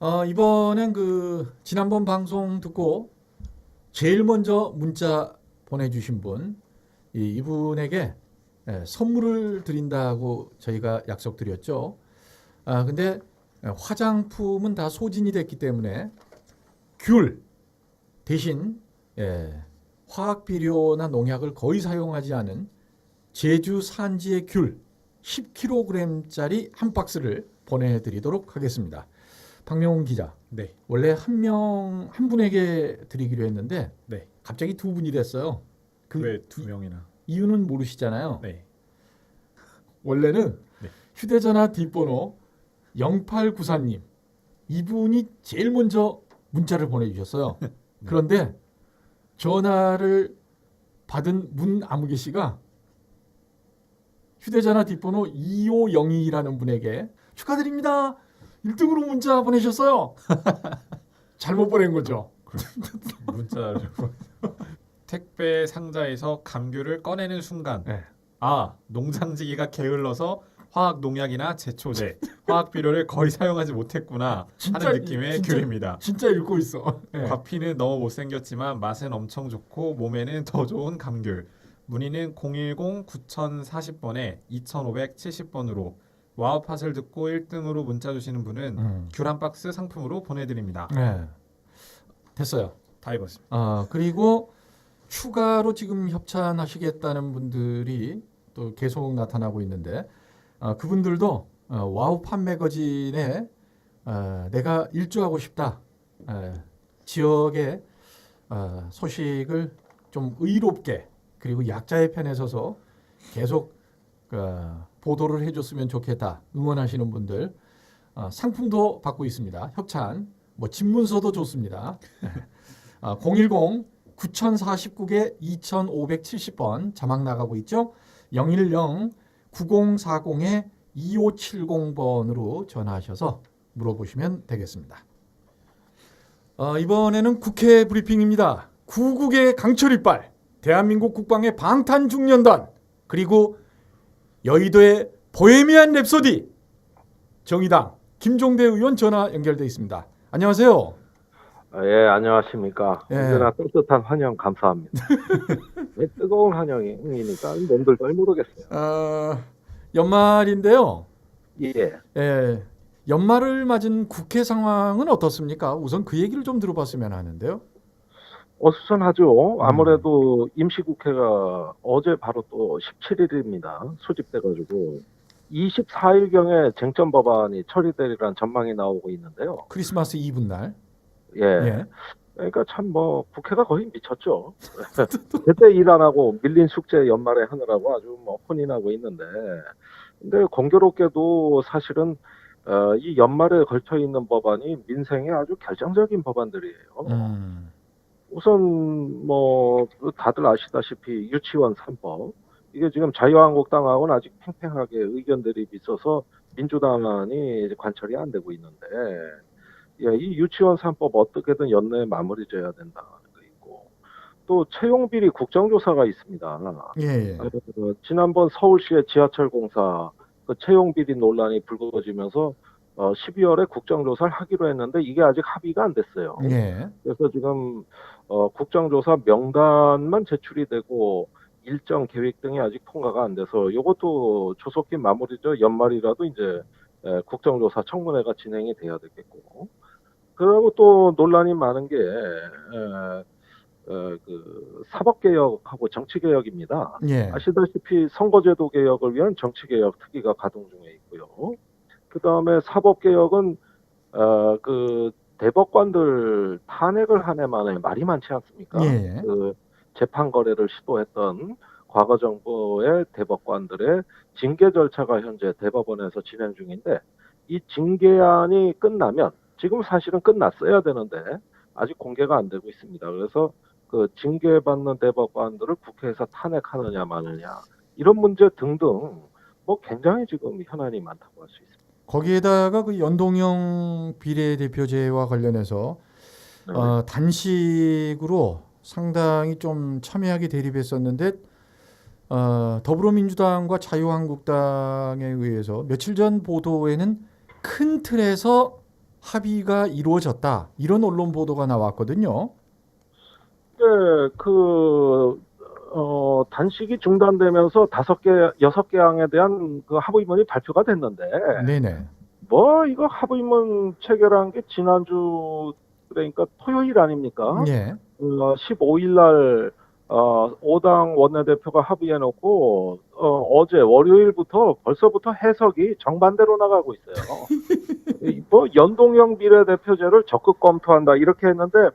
어, 이번엔 그 지난번 방송 듣고 제일 먼저 문자 보내주신 분 이, 이분에게 예, 선물을 드린다고 저희가 약속드렸죠. 아 근데 화장품은 다 소진이 됐기 때문에 귤 대신 예, 화학 비료나 농약을 거의 사용하지 않은 제주 산지의 귤 10kg짜리 한 박스를 보내드리도록 하겠습니다. 박명훈 기자. 네. 원래 한 명 한 분에게 드리기로 했는데 네. 갑자기 두 분이 됐어요. 그 왜 두 명이나? 이유는 모르시잖아요. 네. 원래는 네. 휴대전화 뒷번호 0894님 이분이 제일 먼저 문자를 보내주셨어요. 네. 그런데 전화를 받은 문 아무개 씨가 휴대전화 뒷번호 2502라는 분에게 축하드립니다. 1등으로 문자 보내셨어요. 잘못 보낸 거죠. 문자를 택배 상자에서 감귤을 꺼내는 순간 네. 아 농장지기가 게을러서 화학 농약이나 제초제, 화학 비료를 거의 사용하지 못했구나 진짜 하는 이- 느낌의 진짜- 귤입니다. 진짜 읽고 있어. 네. 과피는 너무 못생겼지만 맛은 엄청 좋고 몸에는 더 좋은 감귤. 문의는 010-9040번에 2570번으로 와우 팟을 듣고 1등으로 문자 주시는 분은 음. 귤한 박스 상품으로 보내드립니다. 네. 됐어요. 다 입었습니다. 아 그리고 추가로 지금 협찬하시겠다는 분들이 또 계속 나타나고 있는데 아, 그분들도 어, 와우 판 매거진에 아, 내가 일주하고 싶다 에, 지역의 아, 소식을 좀 의롭게 그리고 약자의 편에 서서 계속 어, 보도를 해줬으면 좋겠다 응원하시는 분들 아, 상품도 받고 있습니다 협찬 뭐 집문서도 좋습니다. 아, 010 9049개 2570번 자막 나가고 있죠. 010 9040에 2570번으로 전화하셔서 물어보시면 되겠습니다. 어, 이번에는 국회 브리핑입니다. 구국의 강철 이빨, 대한민국 국방의 방탄 중년단, 그리고 여의도의 보헤미안 랩소디, 정의당 김종대 의원 전화 연결돼 있습니다. 안녕하세요. 아, 예, 안녕하십니까. 예. 언제나 따뜻한 환영 감사합니다. 예, 뜨거운 환영이니까 몸들 덜 모르겠어요. 어, 연말인데요. 예. 예, 연말을 맞은 국회 상황은 어떻습니까? 우선 그 얘기를 좀 들어봤으면 하는데요. 어수선하죠. 아무래도 임시국회가 어제 바로 또 17일입니다. 소집돼가지고 24일경에 쟁점 법안이 처리되리란 전망이 나오고 있는데요. 크리스마스 이브 날. 예. 예. 그러니까 참 뭐 국회가 거의 미쳤죠. 제때 일 안 하고 밀린 숙제 연말에 하느라고 아주 뭐 혼인하고 있는데, 근데 공교롭게도 사실은 어, 이 연말에 걸쳐 있는 법안이 민생에 아주 결정적인 법안들이에요. 음, 우선 뭐 다들 아시다시피 유치원 3법 이게 지금 자유한국당하고는 아직 팽팽하게 의견 대립이 있어서 민주당안이 이제 관철이 안 되고 있는데 예, 이 유치원 3법 어떻게든 연내에 마무리 져야 된다는 거 있고 또 채용 비리 국정조사가 있습니다. 예, 예. 어, 지난번 서울시의 지하철 공사 그 채용 비리 논란이 불거지면서 어, 12월에 국정조사를 하기로 했는데 이게 아직 합의가 안 됐어요. 예. 그래서 지금 어, 국정조사 명단만 제출이 되고 일정 계획 등이 아직 통과가 안 돼서 이것도 조속히 마무리죠. 연말이라도 이제 에, 국정조사 청문회가 진행이 돼야 되겠고. 그리고 또 논란이 많은 게 에, 에, 그 사법개혁하고 정치개혁입니다. 예. 아시다시피 선거제도 개혁을 위한 정치개혁 특위가 가동 중에 있고요. 그 다음에 사법개혁은 어, 그 대법관들 탄핵을 한 해 만에 말이 많지 않습니까? 예. 그 재판 거래를 시도했던 과거 정부의 대법관들의 징계 절차가 현재 대법원에서 진행 중인데 이 징계안이 끝나면 지금 사실은 끝났어야 되는데 아직 공개가 안 되고 있습니다. 그래서 그 징계받는 대법관들을 국회에서 탄핵하느냐 마느냐 이런 문제 등등 뭐 굉장히 지금 현안이 많다고 할 수 있습니다. 거기에다가 그 연동형 비례대표제와 관련해서 네. 어, 단식으로 상당히 좀 첨예하게 대립했었는데 어, 더불어민주당과 자유한국당에 의해서 며칠 전 보도에는 큰 틀에서 합의가 이루어졌다 이런 언론 보도가 나왔거든요. 네, 그, 어, 단식이 중단되면서 다섯 개, 여섯 개 항에 대한 그 합의문이 발표가 됐는데, 네네. 뭐, 이거 합의문 체결한 게 지난주, 그러니까 토요일 아닙니까? 예. 어, 15일 날, 어, 5당 원내대표가 합의해놓고, 어, 어제 월요일부터 벌써부터 해석이 정반대로 나가고 있어요. 이, 뭐, 연동형 비례대표제를 적극 검토한다, 이렇게 했는데,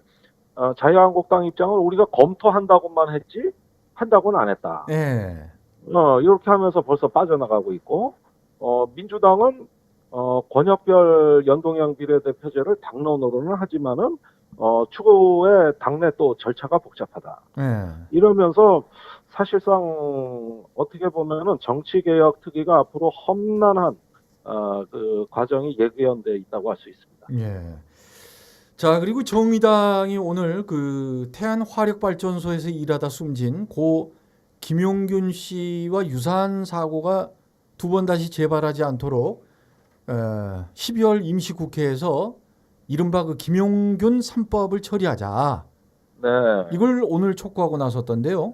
어, 자유한국당 입장은 우리가 검토한다고만 했지, 한다고는 안 했다. 예. 어, 이렇게 하면서 벌써 빠져나가고 있고, 어, 민주당은, 어, 권역별 연동형 비례대표제를 당론으로는 하지만은, 어, 추후에 당내 또 절차가 복잡하다. 예. 이러면서 사실상 어떻게 보면은 정치개혁 특위가 앞으로 험난한, 어, 그 과정이 예견돼 있다고 할 수 있습니다. 예. 자 그리고 정의당이 오늘 그 태안 화력발전소에서 일하다 숨진 고 김용균 씨와 유사한 사고가 두 번 다시 재발하지 않도록 어, 12월 임시국회에서 이른바 그 김용균 3법을 처리하자 네. 이걸 오늘 촉구하고 나섰던데요.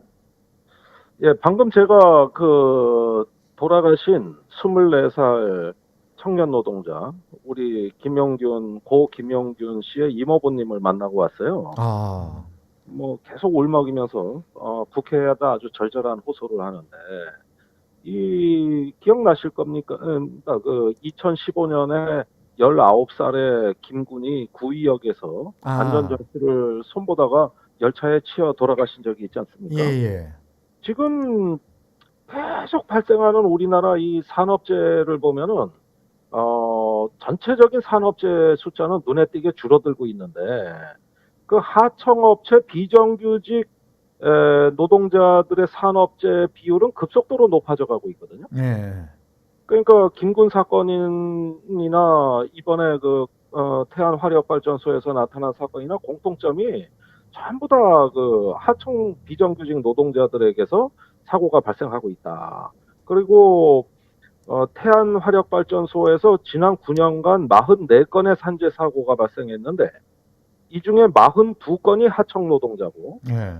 예, 방금 제가 그 돌아가신 24살 청년 노동자 우리 김용균 고 김용균 씨의 이모부님을 만나고 왔어요. 아, 뭐 계속 울먹이면서 어, 국회에다 아주 절절한 호소를 하는데 이 기억나실 겁니까? 음, 그러니까 그 2015년에 19살의 김군이 구의역에서 아. 안전장치를 손보다가 열차에 치여 돌아가신 적이 있지 않습니까? 예, 예. 지금 계속 발생하는 우리나라 이 산업재해를 보면은 어 전체적인 산업재해 숫자는 눈에 띄게 줄어들고 있는데 그 하청업체 비정규직 에, 노동자들의 산업재해 비율은 급속도로 높아져 가고 있거든요. 예. 그러니까 김군 사건이나 이번에 그 어, 태안 화력 발전소에서 나타난 사건이나 공통점이 전부 다 그 하청 비정규직 노동자들에게서 사고가 발생하고 있다. 그리고 어, 태안 화력 발전소에서 지난 9년간 44건의 산재 사고가 발생했는데 이 중에 42건이 하청 노동자고 예.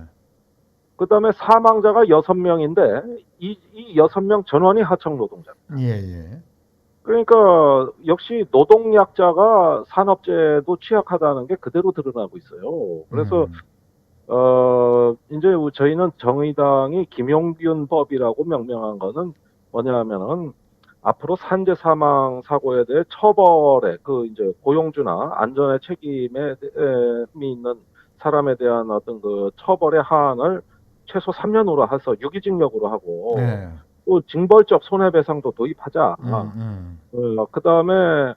그 다음에 사망자가 6명인데 이, 이 6명 전원이 하청 노동자. 예, 예. 그러니까 역시 노동 약자가 산업재해도 취약하다는 게 그대로 드러나고 있어요. 그래서 음. 어 이제 저희는 정의당이 김용균 법이라고 명명한 거는 뭐냐면은 앞으로 산재 사망 사고에 대해 처벌에 그 이제 고용주나 안전의 책임에 에, 미 있는 사람에 대한 어떤 그 처벌의 하한을 최소 3년으로 해서 유기징역으로 하고 예. 또 징벌적 손해배상도 도입하자. 음, 음. 어, 그 다음에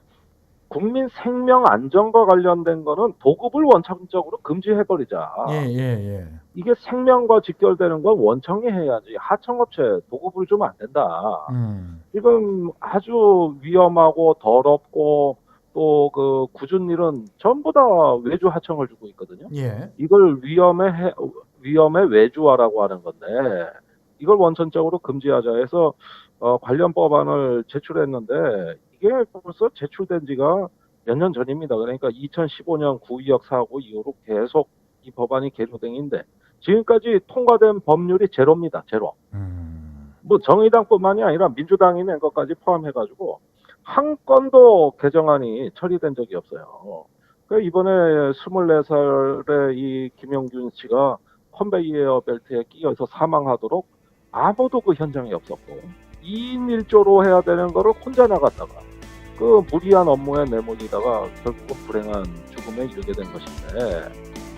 국민 생명 안전과 관련된 거는 보급을 원천적으로 금지해버리자. 예, 예, 예. 이게 생명과 직결되는 건 원청이 해야지. 하청업체 보급을 주면 안 된다. 음. 지금 아주 위험하고 더럽고 또 그 굳은 일은 전부 다 외주 하청을 주고 있거든요. 예. 이걸 위험의 해, 위험의 외주화라고 하는 건데 이걸 원천적으로 금지하자 해서 어, 관련 법안을 제출했는데 이게 벌써 제출된 지가 몇 년 전입니다. 그러니까 2015년 구의역 사고 이후로 계속 이 법안이 계류등인데 지금까지 통과된 법률이 제로입니다. 제로. 음. 뭐 정의당뿐만이 아니라 민주당이 낸 것까지 포함해가지고 한 건도 개정안이 처리된 적이 없어요. 그 이번에 24살의 이 김영균 씨가 컨베이어 벨트에 끼어서 사망하도록 아무도 그 현장에 없었고 2인 1조로 해야 되는 거를 혼자 나갔다가 그 무리한 업무에 내몰리다가 결국은 불행한 죽음에 이르게 된 것인데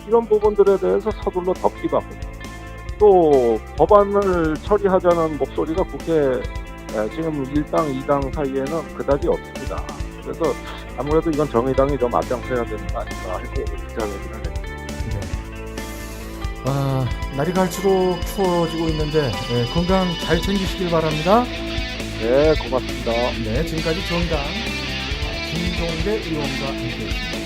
이런 부분들에 대해서 서둘러 덮기받고 또 법안을 처리하자는 목소리가 국회 에, 지금 1당, 2당 사이에는 그다지 없습니다. 그래서 아무래도 이건 정의당이 좀 앞장서야 되는 거 아닌가 하고 기자회견을 했 네. 아, 날이 갈수록 추워지고 있는데 예, 건강 잘 챙기시길 바랍니다. 네, 고맙습니다. 네, 지금까지 정당 김종대 의원과 함께했습니다.